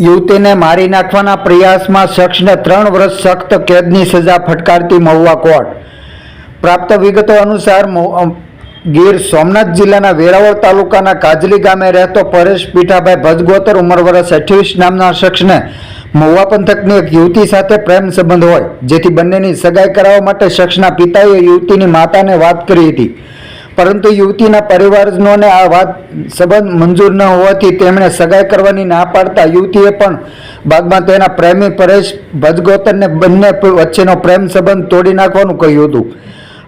યુવતીને મારી નાખવાના પ્રયાસમાં શખ્સને ત્રણ વર્ષ સખ્ત કેદની સજા ફટકારતી મહુવા કોર્ટ. પ્રાપ્ત વિગતો અનુસાર ગીર સોમનાથ જિલ્લાના વેરાવળ તાલુકાના કાજલી ગામે રહેતો પરેશ પીઠાભાઈ ભજગોતર ઉંમર વર્ષ અઠ્યાવીસ નામના શખ્સને મહુવા પંથકની એક યુવતી સાથે પ્રેમ સંબંધ હોય, જેથી બંનેની સગાઈ કરાવવા માટે શખ્સના પિતાએ યુવતીની માતાને વાત કરી હતી. પરંતુ યુવતીના પરિવારજનોને આ વાત સંબંધ મંજૂર ન હોવાથી તેમણે સગાઈ કરવાની ના પાડતા યુવતીએ પણ બાદમાં તેના પ્રેમી પરેશ ભજગોતરને બંને વચ્ચેનો પ્રેમ સંબંધ તોડી નાખવાનું કહ્યું હતું.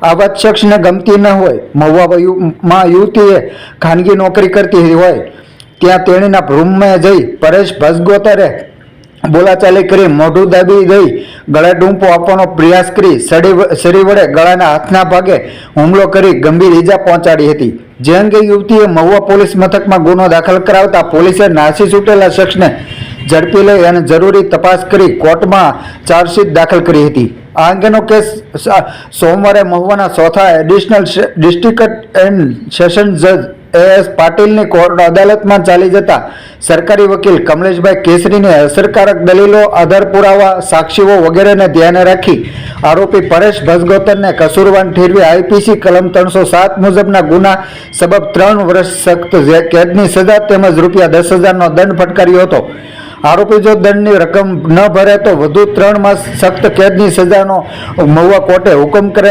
આ વાત શખ્સને ગમતી ન હોય. મહુવામાં યુવતીએ ખાનગી નોકરી કરતી હોય. ત્યાં તેણીના રૂમમાં જઈ પરેશ ભજગોતરે બોલાચાલી કરી મોઢું દાબી ગઈ. ગળા ડૂંપો આપવાનો પ્રયાસ કરી સડી વડે ગળાના હાથના ભાગે હુમલો કરી ગંભીર ઈજા પહોંચાડી હતી. જે અંગે યુવતીએ મહુવા પોલીસ મથકમાં ગુનો દાખલ કરાવતા પોલીસે નાસી છૂટેલા શખ્સને ઝડપી લઈ અને જરૂરી તપાસ કરી કોર્ટમાં ચાર્જશીટ દાખલ કરી હતી. આ અંગેનો કેસ સોમવારે મહુવાના ચોથા એડિશનલ ડિસ્ટ્રિક્ટ એન્ડ સેશન જજ એસ પાટીલની કોર્ટ અદાલતમાં ચાલી જતા સરકારી વકીલ કમલેશભાઈ કેસરીને અસરકારક દલીલો, આધાર પુરાવા, સાક્ષીઓ વગેરેને ધ્યાને રાખી આરોપી પરેશ ભસગોતરને કસૂરવાન ઠેરવી આઈપીસી કલમ ત્રણસો સાત મુજબના ગુના સબબ ત્રણ વર્ષ સખ્ત કેદની સજા તેમજ રૂપિયા દસ હજારનો દંડ ફટકાર્યો હતો. આરોપી જો દંડની રકમ ન ભરે તો વધુ ત્રણ માસ સખ્ત કેદની સજાનો મહુવા કોર્ટે હુકમ કરેલ